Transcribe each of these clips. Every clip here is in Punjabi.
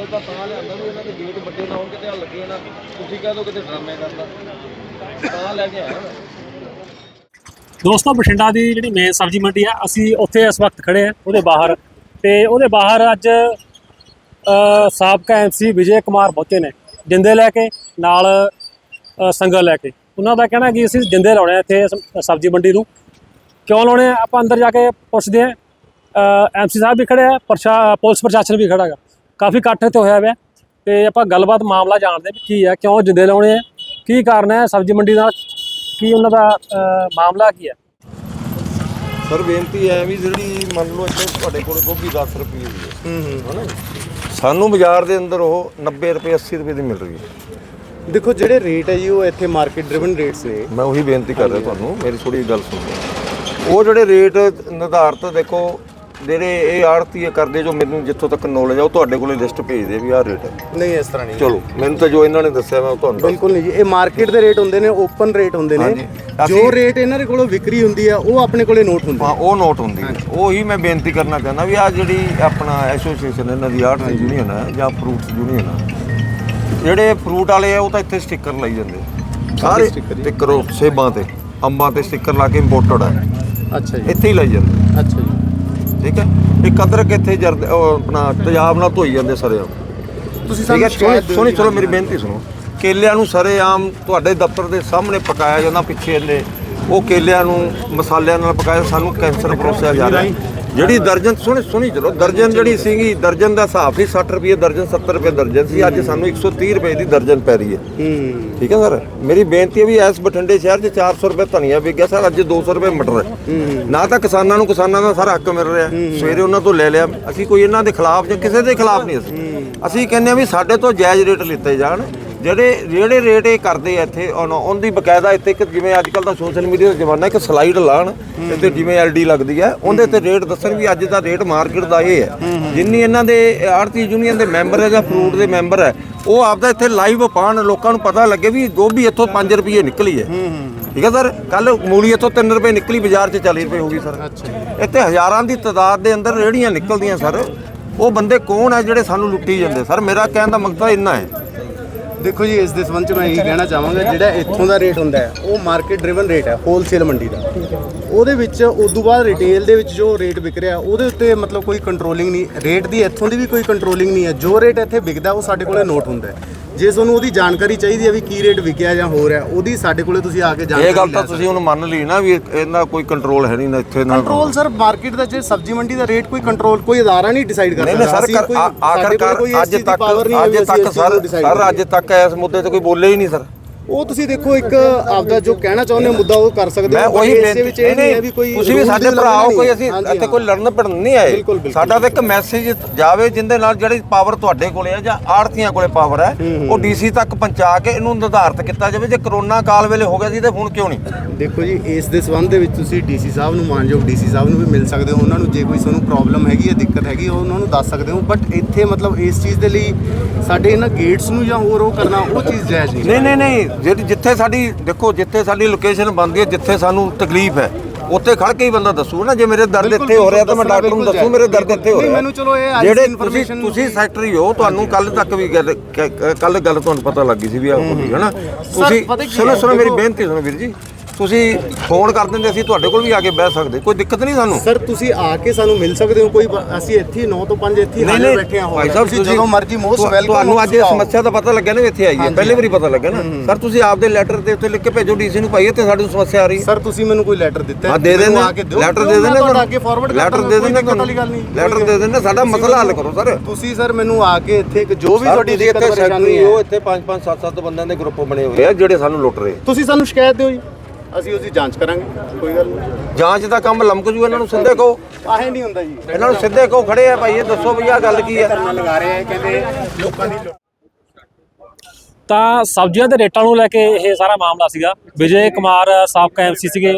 ਬਾਦਲ ਤਾਂ ਤਾਂ ਲਿਆਂਦਾ ਵੀ ਇਹਨਾਂ ਦੇ ਗੇਟ ਵੱਡੇ ਨਾ ਕਿਤੇ ਆ ਲੱਗੇ ਨਾ ਤੁਸੀਂ ਕਹਿ ਦੋ ਕਿਤੇ ਡਰਾਮੇ ਕਰਦਾ ਤਾਂ ਲੈ ਕੇ ਆਇਆ ਦੋਸਤੋ ਬਠਿੰਡਾ ਦੀ ਜਿਹੜੀ ਮੇਨ ਸਬਜ਼ੀ ਮੰਡੀ ਆ ਅਸੀਂ ਉੱਥੇ ਇਸ ਵਕਤ ਖੜੇ ਆ ਉਹਦੇ ਬਾਹਰ। ਤੇ ਉਹਦੇ ਬਾਹਰ ਅੱਜ ਅ, ਸਾਬਕਾ ਐਮਸੀ ਵਿਜੇ ਕੁਮਾਰ ਪਹੁੰਚੇ ਨੇ ਜਿੰਦੇ ਲੈ ਕੇ ਨਾਲ ਅ, ਸੰਗਲ ਲੈ ਕੇ। ਉਹਨਾਂ ਦਾ ਕਹਿਣਾ ਕਿ ਅਸੀਂ ਜਿੰਦੇ ਲਾਉਣੇ ਆ ਇੱਥੇ ਸਬਜ਼ੀ ਮੰਡੀ ਨੂੰ। ਕਿਉਂ ਲਾਉਣੇ ਆ? ਆਪਾਂ ਅੰਦਰ ਜਾ ਕੇ ਪੁੱਛਦੇ ਆ। ਐਮਸੀ ਸਾਹਿਬ ਵੀ ਖੜੇ ਆ ਪ੍ਰਸ਼ਾ ਪੁਲਿਸ ਪ੍ਰਸ਼ਾਸਨ ਵੀ ਖੜਾ ਹੈਗਾ ਕਾਫੀ ਇਕੱਠ ਇੱਥੇ ਹੋਇਆ ਹੋਇਆ ਤੇ ਆਪਾਂ ਗੱਲਬਾਤ ਮਾਮਲਾ ਜਾਣਦੇ ਵੀ ਕੀ ਆ ਕਿਉਂ ਜਿੰਦੇ ਲਾਉਣੇ ਆ ਕੀ ਕਾਰਨ ਹੈ ਸਬਜ਼ੀ ਮੰਡੀ ਦਾ ਕੀ ਉਹਨਾਂ ਦਾ ਮਾਮਲਾ ਕੀ ਹੈ ਸਰ ਬੇਨਤੀ ਹੈ ਵੀ ਜਿਹੜੀ ਮੰਨ ਲਓ ਇੱਥੇ ਤੁਹਾਡੇ ਕੋਲ ਗੋਭੀ 10 ਰੁਪਏ ਦੀ ਹੈ ਹੂੰ ਹੂੰ। ਹਨਾ ਸਾਨੂੰ ਬਾਜ਼ਾਰ ਦੇ ਅੰਦਰ ਉਹ 90 ਰੁਪਏ 80 ਰੁਪਏ ਦੀ ਮਿਲ ਰਹੀ ਹੈ। ਦੇਖੋ ਜਿਹੜੇ ਰੇਟ ਹੈ ਜੀ ਉਹ ਇੱਥੇ ਮਾਰਕੀਟ ਡਰਿਵਨ ਰੇਟਸ ਨੇ। ਮੈਂ ਉਹੀ ਬੇਨਤੀ ਕਰ ਰਿਹਾ ਤੁਹਾਨੂੰ ਮੇਰੀ ਥੋੜੀ ਗੱਲ ਸੁਣੋ। ਉਹ ਜਿਹੜੇ ਰੇਟ ਨਿਰਧਾਰਤ ਦੇਖੋ ਜਿਹੜੇ ਇਹ ਆੜਤੀ ਕਰਦੇ ਜੋ ਮੈਨੂੰ ਜਿੱਥੋਂ ਤੱਕ ਨੌਲੇਜ ਆ ਉਹ ਤੁਹਾਡੇ ਕੋਲੇ ਲਿਸਟ ਭੇਜਦੇ ਵੀ ਆਹ ਰੇਟ ਹੈ ਨਹੀਂ ਇਸ ਤਰ੍ਹਾਂ ਨਹੀਂ। ਚਲੋ ਮੈਨੂੰ ਤਾਂ ਜੋ ਇਹਨਾਂ ਨੇ ਦੱਸਿਆ ਮੈਂ ਉਹ ਤੁਹਾਨੂੰ ਦੱਸ- ਬਿਲਕੁਲ ਨਹੀਂ ਜੀ ਇਹ ਮਾਰਕੀਟ ਦੇ ਰੇਟ ਹੁੰਦੇ ਨੇ ਓਪਨ ਰੇਟ ਹੁੰਦੇ ਨੇ। ਹਾਂਜੀ। ਜੋ ਅਸੀਂ- ਰੇਟ ਇਹਨਾਂ ਦੇ ਕੋਲੋਂ ਵਿਕਰੀ ਹੁੰਦੀ ਆ ਉਹ ਆਪਣੇ ਕੋਲੇ ਨੋਟ ਹੁੰਦੇ ਹਾਂ ਉਹ ਨੋਟ ਹੁੰਦੀ ਹੈ ਉਹੀ ਮੈਂ ਬੇਨਤੀ ਕਰਨਾ ਚਾਹੁੰਦਾ ਵੀ ਆ ਜਿਹੜੀ ਆਪਣਾ ਐਸੋਸੀਏਸ਼ਨ ਇਹਨਾਂ ਦੀ ਆਰਟਸ ਯੂਨੀਅਨ ਹੈ ਜਾਂ ਫਰੂਟਸ ਯੂਨੀਅਨ ਹੈ ਜਿਹੜੇ ਫਰੂਟ ਵਾਲੇ ਆ ਉਹ ਤਾਂ ਇੱਥੇ ਸਟicker ਲਾਈ ਜਾਂਦੇ ਸਾਰੇ sticker ਜੀ? ਸਟicker ਉਹ ਸੇਬਾਂ ਤੇ ਅੰਬਾਂ ਤੇ ਸਟicker ਲਾ ਕੇ ਇੰਪੋਰਟਡ ਹੈ ਅੱਛਾ ਜੀ। ਇੱਥੇ ਹੀ ਲਾਈ ਜਾਂਦੇ ਅੱਛਾ ਜੀ। ਠੀਕ ਹੈ? ਇੱਕ ਅਦਰਕ ਇੱਥੇ ਜਰਦ ਉਹ ਆਪਣਾ ਤੇਜ਼ਾਬ ਨਾਲ ਧੋਈ ਜਾਂਦੇ ਸਾਰੇ ਤੁਸੀਂ ਠੀਕ ਹੈ? ਸਾਨੂੰ ਸ਼ਿਕਾਇਤ ਦਿਓ ਜੀ। ਚਲੋ ਮੇਰੀ ਬੇਨਤੀ ਸੁਣੋ। ਕੇਲਿਆਂ ਨੂੰ ਸਰੇਆਮ ਤੁਹਾਡੇ ਦਫ਼ਤਰ ਦੇ ਸਾਹਮਣੇ ਪਕਾਇਆ ਜਾਂਦਾ ਪਿੱਛੇ ਇਹਨੇ ਉਹ ਕੇਲਿਆਂ ਨੂੰ ਮਸਾਲਿਆਂ ਨਾਲ ਪਕਾਇਆ ਸਾਨੂੰ ਕੈਂਸਰ ਪਰੋਸਿਆ ਜਾ ਰਿਹਾ। ਜਿਹੜੀ ਦਰਜਨ ਸੁਣੀ ਸੁਣੀ ਚਲੋ ਦਰਜਨ ਜਿਹੜੀ ਸੀਗੀ ਦਰਜਨ ਦਾ ਹਿਸਾਬ ਸੀ 60 ਰੁਪਏ ਦਰਜਨ 70 ਰੁਪਏ ਦਰਜਨ ਸੀ ਅੱਜ ਸਾਨੂੰ 130 ਰੁਪਏ ਦੀ ਦਰਜਨ ਪੈ ਰਹੀ ਹੈ। ਠੀਕ ਹੈ ਸਰ? ਮੇਰੀ ਬੇਨਤੀ ਹੈ ਵੀ ਇਸ ਬਠਿੰਡੇ ਸ਼ਹਿਰ 'ਚ 400 ਰੁਪਏ ਧਨੀਆ ਵਿਕ ਗਿਆ ਸਰ ਅੱਜ 200 ਰੁਪਏ ਮਟਰ ਹੈ। ਨਾ ਤਾਂ ਕਿਸਾਨਾਂ ਨੂੰ ਕਿਸਾਨਾਂ ਦਾ ਸਾਰਾ ਹੱਕ ਮਿਲ ਰਿਹਾ। ਸਵੇਰੇ ਉਹਨਾਂ ਤੋਂ ਲੈ ਲਿਆ। ਅਸੀਂ ਕੋਈ ਇਹਨਾਂ ਦੇ ਖਿਲਾਫ ਜਾਂ ਕਿਸੇ ਦੇ ਖਿਲਾਫ ਨਹੀਂ ਅਸੀਂ। ਅਸੀਂ ਕਹਿੰਦੇ ਆ ਵੀ ਸਾਡੇ ਤੋਂ ਜਾਇਜ਼ ਰੇਟ ਲਿੱਤੇ ਜਾਣ। ਜਿਹੜੇ ਜਿਹੜੇ ਰੇਟ ਇਹ ਕਰਦੇ ਆ ਇੱਥੇ ਉਹਨ- ਉਹਦੀ ਬਕਾਇਦਾ ਇੱਥੇ ਇੱਕ ਜਿਵੇਂ ਅੱਜ ਕੱਲ ਦਾ ਸੋਸ਼ਲ ਮੀਡੀਆ ਦਾ ਜ਼ਮਾਨਾ ਇੱਕ ਸਲਾਈਡ ਲਾਣ ਇੱਥੇ ਜਿਵੇਂ ਐਲਡੀ ਲੱਗਦੀ ਹੈ ਉਹਦੇ ਤੇ ਰੇਟ ਦੱਸਣ ਵੀ ਅੱਜ ਦਾ ਰੇਟ ਮਾਰਕੀਟ ਦਾ ਇਹ ਹੈ ਜਿੰਨੀ ਇਹਨਾਂ ਦੇ ਆੜਤੀ ਯੂਨੀਅਨ ਦੇ ਮੈਂਬਰ ਹੈ ਜਾਂ ਫਰੂਟ ਦੇ ਮੈਂਬਰ ਹੈ ਉਹ ਆਪਦਾ ਇੱਥੇ ਲਾਈਵ ਪਾਣ ਲੋਕਾਂ ਨੂੰ ਪਤਾ ਲੱਗੇ ਵੀ ਗੋਭੀ ਇੱਥੋਂ 5 ਰੁਪਏ ਨਿਕਲੀ ਹੈ। ਠੀਕ ਹੈ ਸਰ? ਕੱਲ ਮੂਲੀ ਇੱਥੋਂ 3 ਰੁਪਏ ਨਿਕਲੀ ਬਾਜ਼ਾਰ 'ਚ 40 ਰੁਪਏ ਹੋ ਗਈ ਸਰ। ਇੱਥੇ ਹਜ਼ਾਰਾਂ ਦੀ ਤਾਦਾਦ ਦੇ ਅੰਦਰ ਰੇੜੀਆਂ ਨਿਕਲਦੀਆਂ ਸਰ। ਉਹ ਬੰਦੇ ਕੌਣ ਹੈ ਜਿਹੜੇ ਸਾਨੂੰ ਲੁੱਟੀ ਜਾਂਦੇ? ਸਰ ਮੇਰਾ ਕਹਿਣ ਦਾ ਮਕਸਦ ਇੰਨਾ ਹੈ। ਦੇਖੋ ਜੀ ਇਸ ਦੇ ਸੰਬੰਧ ਚ ਮੈਂ ਇਹ ਕਹਿਣਾ ਚਾਹਾਂਗਾ ਜਿਹੜਾ ਇੱਥੋਂ ਦਾ ਰੇਟ ਹੁੰਦਾ ਹੈ ਉਹ ਮਾਰਕੀਟ ਡਰਿਵਨ ਰੇਟ ਹੈ ਹੋਲਸੇਲ ਮੰਡੀ ਦਾ। ਉਹਦੇ ਵਿੱਚ ਉਸ ਤੋਂ ਬਾਅਦ ਰਿਟੇਲ ਦੇ ਵਿੱਚ ਜੋ ਰੇਟ ਵਿਕ ਰਿਹਾ ਉਹਦੇ ਉੱਤੇ ਮਤਲਬ ਕੋਈ ਕੰਟਰੋਲਿੰਗ ਨਹੀਂ ਰੇਟ ਦੀ ਇੱਥੋਂ ਦੀ ਵੀ ਕੋਈ ਕੰਟਰੋਲਿੰਗ ਨਹੀਂ ਹੈ। ਜੋ ਰੇਟ ਇੱਥੇ ਵਿਕਦਾ ਉਹ ਸਾਡੇ ਕੋਲੇ ਨੋਟ ਹੁੰਦਾ ਹੈ। ਜੇ ਤੁਹਾਨੂੰ ਉਹਦੀ ਜਾਣਕਾਰੀ ਚਾਹੀਦੀ ਹੈ ਵੀ ਕੀ ਰੇਟ ਵਿਕਿਆ ਜਾਂ ਹੋ ਰਿਹਾ ਉਹਦੀ ਸਾਡੇ ਕੋਲੇ ਤੁਸੀਂ ਆ ਕੇ ਜਾਣਕਾਰੀ ਇਹ ਗੱਲ ਤਾਂ ਤੁਸੀਂ ਹੁਣ ਮੰਨ ਲਈ ਨਾ ਵੀ ਇਹਦਾ ਕੋਈ ਕੰਟਰੋਲ ਹੈ ਨਹੀਂ ਨਾ ਇੱਥੇ ਨਾ ਕੰਟਰੋਲ ਸਰ ਮਾਰਕੀਟ ਦਾ ਜੇ ਸਬਜ਼ੀ ਮੰਡੀ ਦਾ ਰੇਟ ਕੋਈ ਕੰਟਰੋਲ ਕੋਈ ਅਦਾਰਾ ਨਹੀਂ ਡਿਸਾਈਡ ਕਰ ਨਹੀਂ ਸਰ ਆਖਰਕਾਰ ਅੱਜ ਤੱਕ ਅੱਜ ਤੱਕ ਸਰ ਸਰ ਅੱਜ ਤੱਕ ਇਸ ਮੁੱਦੇ ਤੇ ਕੋਈ ਬੋਲੇ ਹੀ ਨਹੀਂ ਸਰ। ਉਹ ਤੁਸੀਂ ਦੇਖੋ ਇੱਕ ਆਪਦਾ ਜੋ ਕਹਿਣਾ ਚਾਹੁੰਦੇ ਹੋ ਮੁੱਦਾ ਉਹ ਕਰ ਸਕਦੇ ਮੈਂ ਹੋ ਉਹੀ ਇਸੇ ਬੇਨਤੀ ਵਿੱਚ ਇਹ ਨਹੀਂ ਹੈ ਵੀ ਕੋਈ ਤੁਸੀਂ ਵੀ ਸਾਡੇ ਭਰਾ ਹੋ ਕੋਈ ਅਸੀਂ ਇੱਥੇ ਕੋਈ। ਲੜਨ ਪੜਨ ਨਹੀਂ ਆਏ। ਸਾਡਾ ਤਾਂ ਇੱਕ ਮੈਸੇਜ ਜਾਵੇ ਜਿੰਦੇ ਨਾਲ ਜਿਹੜੀ ਪਾਵਰ ਤੁਹਾਡੇ ਕੋਲੇ ਹੈ ਜਾਂ ਆੜਤੀਆਂ ਕੋਲੇ ਪਾਵਰ ਹੈ ਉਹ ਡੀਸੀ ਤੱਕ ਪਹੁੰਚਾ ਕੇ ਇਹਨੂੰ ਨਿਰਧਾਰਤ ਕੀਤਾ ਜਾਵੇ। ਜੇ ਕਰੋਨਾ ਕਾਲ ਵੇਲੇ ਹੋ ਗਿਆ ਸੀ ਤੇ ਹੁਣ ਕਿਉਂ ਨਹੀਂ? ਦੇਖੋ ਜੀ ਇਸ ਦੇ ਸੰਬੰਧ ਦੇ ਵਿੱਚ ਤੁਸੀਂ ਡੀਸੀ ਸਾਹਿਬ ਨੂੰ ਮਾਨਯੋਗ ਡੀਸੀ ਸਾਹਿਬ ਨੂੰ ਵੀ ਮਿਲ ਸਕਦੇ ਹੋ। ਉਹਨਾਂ ਨੂੰ ਜੇ ਕੋਈ ਤੁਹਾਨੂੰ ਪ੍ਰੋਬਲਮ ਹੈਗੀ ਹੈ ਦਿੱਕਤ ਹੈਗੀ ਉਹਨਾਂ ਨੂੰ ਦੱਸ ਸਕਦੇ ਹੋ। ਬਟ ਇੱਥੇ ਮਤਲਬ ਇਸ ਚੀਜ਼ ਦੇ ਲਈ ਸਾਡੇ ਇਹਨਾਂ ਗੇਟਸ ਨੂੰ ਜਾਂ ਹੋਰ ਉਹ ਕਰਨਾ ਉਹ ਚੀਜ਼ ਜਾਇਜ਼ ਨਹੀਂ ਨਹੀਂ ਨਹੀਂ। ਜਿਹੜੀ ਜਿੱਥੇ ਸਾਡੀ ਦੇਖੋ ਜਿੱਥੇ ਸਾਡੀ ਲੋਕੇਸ਼ਨ ਬਣਦੀ ਹੈ ਜਿੱਥੇ ਸਾਨੂੰ ਤਕਲੀਫ ਹੈ ਉੱਥੇ ਖੜ ਕੇ ਹੀ ਬੰਦਾ ਦੱਸੂ ਨਾ ਜੇ ਮੇਰੇ ਦਰਦ ਇੱਥੇ ਹੋ ਰਿਹਾ ਤਾਂ ਮੈਂ ਡਾਕਟਰ ਨੂੰ ਦੱਸੂ ਮੇਰੇ ਦਰਦ ਇੱਥੇ ਹੋ ਰਿਹਾ। ਮੈਨੂੰ ਚਲੋ ਇਹ ਅੱਜ ਜਿਹੜੇ ਤੁਸੀਂ ਤੁਸੀਂ ਸੈਕਟਰੀ ਹੋ ਤੁਹਾਨੂੰ ਕੱਲ ਤੱਕ ਵੀ ਕੱਲ ਗੱਲ ਤੁਹਾਨੂੰ ਪਤਾ ਲੱਗੀ ਸੀ ਵੀ ਆਹ ਹੋ ਗਈ ਹੈ। ਨਾ ਤੁਸੀਂ ਸੁਣੋ ਸੁਣੋ ਮੇਰੀ ਬੇਨਤੀ ਸੁਣੋ ਵੀਰ ਜੀ। ਤੁਸੀਂ ਫੋਨ ਕਰ ਦਿੰਦੇ ਅਸੀਂ ਤੁਹਾਡੇ ਕੋਲ ਵੀ ਆ ਕੇ ਬਹਿ ਸਕਦੇ। ਕੋਈ ਦਿੱਕਤ ਨਹੀਂ ਸਾਨੂੰ? ਸਰ ਤੁਸੀਂ ਆ ਕੇ ਸਾਨੂੰ ਮਿਲ ਸਕਦੇ ਹੋ ਕੋਈ ਬ- ਅਸੀਂ ਇੱਥੇ 9 ਤੋਂ 5 ਇੱਥੇ ਨਹੀਂ ਹਾਜ਼ਰ ਨਹੀਂ। ਬੈਠੇ ਹਾਂ ਭਾਈ ਸਾਹਿਬ ਤੁਸੀਂ ਜਦੋਂ ਮਰਜ਼ੀ ਮੋਸਟ ਤੁਹਾ- ਵੈਲਕਮ ਤੁਹਾਨੂੰ ਅੱਜ ਇਹ ਸਮੱਸਿਆ ਦਾ ਪਤਾ ਲੱਗਿਆ ਨਾ ਵੀ ਇੱਥੇ ਆਈਏ। ਪਹਿਲੇ ਵਾਰੀ ਪਤਾ ਲੱਗਾ ਨਾ। ਸਰ ਤੁਸੀਂ ਆਪਦੇ ਲੈਟਰ ਤੇ ਉੱਤੇ ਲਿਖ ਕੇ ਭੇਜੋ ਡੀਸੀ ਨੂੰ ਭਾਈ ਇੱਥੇ ਸਾਡੀ ਸਮੱਸਿਆ ਆ ਰਹੀ ਹੈ। ਸਰ ਤੁਸੀਂ ਮੈਨੂੰ ਕੋਈ ਲੈਟਰ ਦਿੱਤਾ ਹੈ? ਹਾਂ ਦੇ ਮੈਨੂੰ ਦੇਣਾ ਆ ਕੇ ਦਿਓ। ਲੈਟਰ ਦੇ ਦੇਣਾ ਤੁਹਾਡਾ ਅੱਗੇ ਫਾਰਵਰਡ ਲੈਟਰ ਦੇ ਦੇਣਾ ਕੋਈ ਵਾਲੀ ਗੱਲ ਨਹੀਂ। ਲੈਟਰ ਦੇ ਦੇਣਾ ਸਾਡਾ ਮਸਲਾ ਹੱਲ ਕਰੋ ਸਰ। ਤੁਸੀਂ ਸਰ ਮੈਨੂੰ ਆ ਕੇ ਇੱਥੇ ਇੱਕ ਜੋ ਵੀ ਤੁਹਾਡੀ ਦਿੱਕਤ ਪਰੇਸ਼ਾਨੀ ਹੋ। ਇੱਥੇ 5 5 7 7 ਬੰਦਿਆਂ ਦੇ ਗਰੁੱਪ ਬਣੇ ਹੋਏ ਆ। ਜਿਹੜੇ ਸਾਨੂੰ ਲੁੱਟ ਰਹੇ। ਤੁਸੀਂ ਸਾਨੂੰ ਸ਼ਿਕਾਇਤ ਦਿਓ ਜੀ। ਅਸੀਂ ਉਸ ਦੀ ਜਾਂਚ ਕਰਾਂਗੇ ਕੋਈ ਗੱਲ ਨਹੀਂ। ਜਾਂਚ ਦਾ ਕੰਮ ਲਮਕ ਜੂ ਇਹਨਾਂ ਨੂੰ ਸਿੱਧੇ ਕਹੋ। ਆਹੇ ਨਹੀਂ ਹੁੰਦਾ ਜੀ। ਇਹਨਾਂ ਨੂੰ ਸਿੱਧੇ ਕਹੋ ਖੜੇ ਆ ਭਾਈ ਇਹ ਦੱਸੋ ਵੀ ਆਹ ਗੱਲ ਕੀ ਹੈ ਧਰਨਾ ਲਗਾ ਰਹੇ ਆ ਕਹਿੰਦੇ ਲੋਕਾਂ ਦੀ ਲੁੱਟ ਤਾਂ ਸਬਜ਼ੀਆਂ ਦੇ ਰੇਟਾਂ ਨੂੰ ਲੈ ਕੇ ਇਹ ਸਾਰਾ ਮਾਮਲਾ ਸੀਗਾ। ਵਿਜੇ ਕੁਮਾਰ ਸਾਬਕਾ ਐਮਸੀ ਸੀਗੇ।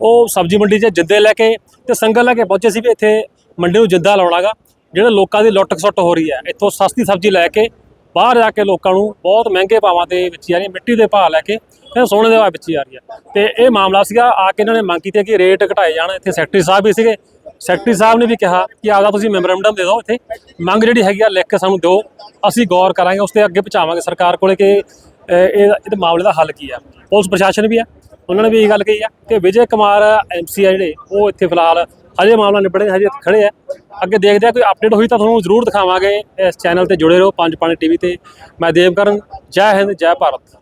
ਉਹ ਸਬਜ਼ੀ ਮੰਡੀ 'ਚ ਜਿੰਦੇ ਲੈ ਕੇ ਤੇ ਸੰਗਲ ਲੈ ਕੇ ਪਹੁੰਚੇ ਸੀ ਵੀ ਇੱਥੇ ਮੰਡੀ ਨੂੰ ਜਿੰਦਾ ਲਾਉਣਾਗਾ। ਜਿਹੜੇ ਲੋਕਾਂ ਦੀ ਲੁੱਟ ਖਸੁੱਟ ਹੋ ਰਹੀ ਹੈ ਇੱਥੋਂ ਸਸਤੀ ਸਬਜ਼ੀ ਲੈ ਕੇ ਬਾਹਰ ਜਾ ਕੇ ਲੋਕਾਂ ਨੂੰ ਬਹੁਤ ਮਹਿੰਗੇ ਭਾਵਾਂ ਦੇ ਵਿੱਚ ਜਾ ਰਹੀ ਹੈ, ਮਿੱਟੀ ਦੇ ਭਾਅ ਲੈ ਕੇ ਤੇ ਸੋਨੇ ਦੇ ਭਾਅ ਪਿੱਛੇ ਆ ਰਹੀ ਹੈ। ਤੇ ਇਹ ਮਾਮਲਾ ਸੀਗਾ ਆ ਕੇ ਇਹਨਾਂ ਨੇ ਮੰਗ ਕੀਤੀ ਹੈ ਕਿ ਰੇਟ ਘਟਾਏ ਜਾਣ। ਇੱਥੇ ਸੈਕਟਰੀ ਸਾਹਿਬ ਵੀ ਸੀਗੇ। ਸੈਕਟਰੀ ਸਾਹਿਬ ਨੇ ਵੀ ਕਿਹਾ ਕਿ ਆਪਦਾ ਤੁਸੀਂ ਮੈਮੋਰੈਂਡਮ ਦੇ ਦਿਓ ਇੱਥੇ। ਮੰਗ ਜਿਹੜੀ ਹੈਗੀ ਆ ਲਿਖ ਕੇ ਸਾਨੂੰ ਦਿਓ। ਅਸੀਂ ਗੌਰ ਕਰਾਂਗੇ ਉਸ ਤੇ ਅੱਗੇ ਪਹੁੰਚਾਵਾਂਗੇ ਸਰਕਾਰ ਕੋਲੇ ਕਿ ਅਹ, ਇਹ ਇਹਦੇ ਮਾਮਲੇ ਦਾ ਹੱਲ ਕੀ ਆ। ਪੁਲਿਸ ਪ੍ਰਸ਼ਾਸਨ ਵੀ ਆ। ਉਹਨਾਂ ਨੇ ਵੀ ਇਹ ਗੱਲ ਕਹੀ ਆ ਕਿ ਵਿਜੇ ਕੁਮਾਰ ਐਮਸੀ ਆ ਜਿਹੜੇ ਉਹ ਇੱਥੇ ਫਿਲਹਾਲ ਹਜੇ ਮਾਮਲਾ ਨਿਬੜੇ ਹਜੇ ਖੜੇ ਆ। ਅੱਗੇ ਦੇਖਦੇ ਆ ਕੋਈ ਅਪਡੇਟ ਹੋਈ ਤਾਂ ਤੁਹਾਨੂੰ ਜ਼ਰੂਰ ਦਿਖਾਵਾਂਗੇ। ਇਸ ਚੈਨਲ ਤੇ ਜੁੜੇ ਰਹੋ ਪੰਜ ਪਾਣੀ ਟੀਵੀ ਤੇ। ਮੈਂ ਦੇਵਕਰਨ ਜੈ ਹਿੰਦ ਜੈ ਭਾਰਤ।